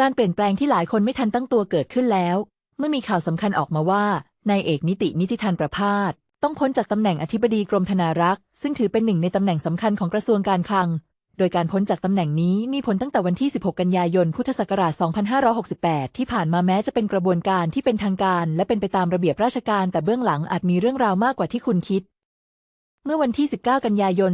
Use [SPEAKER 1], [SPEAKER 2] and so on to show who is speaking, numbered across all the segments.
[SPEAKER 1] การเปลี่ยนแปลงที่หลายคนไม่ทันตั้งตัวเกิดขึ้นแล้ว เมื่อมีข่าวสำคัญออกมาว่านายเอกนิตินิติธันประพาสต้องพ้นจากตำแหน่งอธิบดีกรมธนารักษ์ ซึ่งถือเป็นหนึ่งในตำแหน่งสำคัญของกระทรวงการคลัง โดยการพ้นจากตำแหน่งนี้มีผลตั้งแต่วันที่ 16 กันยายน พุทธศักราช 2568 ที่ผ่านมาแม้จะเป็นกระบวนการที่เป็นทางการ และเป็นไปตามระเบียบราชการ แต่เบื้องหลังอาจมีเรื่องราวมากกว่าที่คุณคิด มื่อวันที่ 19 กันยายน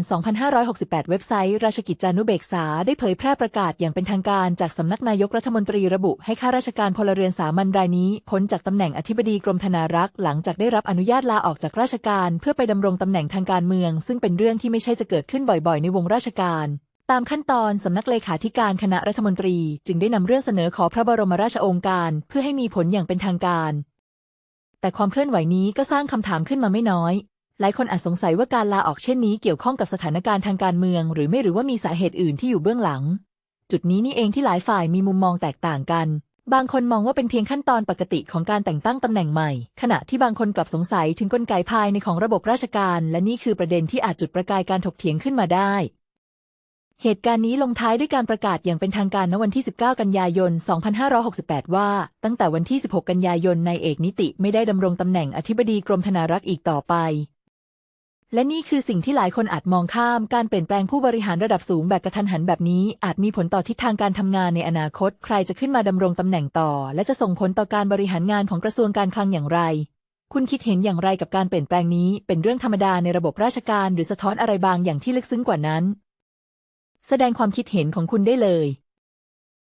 [SPEAKER 1] 2568 เว็บไซต์ ราชกิจจานุเบกษา ได้เผยแพร่ประกาศอย่างเป็นทางการจากสำนักนายกรัฐมนตรีระบุให้ข้าราชการพลเรือนสามัญรายนี้พ้นจากตำแหน่งอธิบดีกรมธนารักษ์หลังจากได้รับอนุญาตลาออกจากราชการ เพื่อไปดำรงตำแหน่งทางการเมือง ซึ่งเป็นเรื่องที่ไม่ใช่จะเกิดขึ้นบ่อยๆ ในวงราชการ ตามขั้นตอนสำนักเลขาธิการคณะรัฐมนตรี จึงได้นำเรื่องเสนอขอพระบรมราชโองการ เพื่อให้มีผลอย่างเป็นทางการ แต่ความเคลื่อนไหวนี้ก็สร้างคำถามขึ้นมาไม่น้อย หลายคนอาจสงสัยว่าการลาออกเช่นนี้เกี่ยวข้องกับสถานการณ์ทางการเมือง หรือไม่หรือว่ามีสาเหตุอื่นที่อยู่เบื้องหลัง จุดนี้นี่เองที่หลายฝ่ายมีมุมมองแตกต่างกัน บางคนมองว่าเป็นเพียงขั้นตอนปกติของการแต่งตั้งตำแหน่งใหม่ ขณะที่บางคนกลับสงสัยถึงกลไกภายในของระบบราชการ และนี่คือประเด็นที่อาจจุดประกายการถกเถียงขึ้นมาได้ เหตุการณ์นี้ลงท้ายด้วยการประกาศอย่างเป็นทางการณวันที่ 19 กันยายน 2568 ว่า ตั้งแต่วันที่ 16 กันยายนนายเอกนิติไม่ได้ดำรงตำแหน่งอธิบดีกรมธนารักษ์อีกต่อไป และนี่คือสิ่งที่หลายคนอาจมองข้าม การเปลี่ยนแปลงผู้บริหารระดับสูงแบบกระทันหันแบบนี้ อาจมีผลต่อทิศทางการทำงานในอนาคต ใครจะขึ้นมาดำรงตำแหน่งต่อ และจะส่งผลต่อการบริหารงานของกระทรวงการคลังอย่างไร คุณคิดเห็นอย่างไรกับการเปลี่ยนแปลงนี้ เป็นเรื่องธรรมดาในระบบราชการ หรือสะท้อนอะไรบางอย่างที่ลึกซึ้งกว่านั้น แสดงความคิดเห็นของคุณได้เลย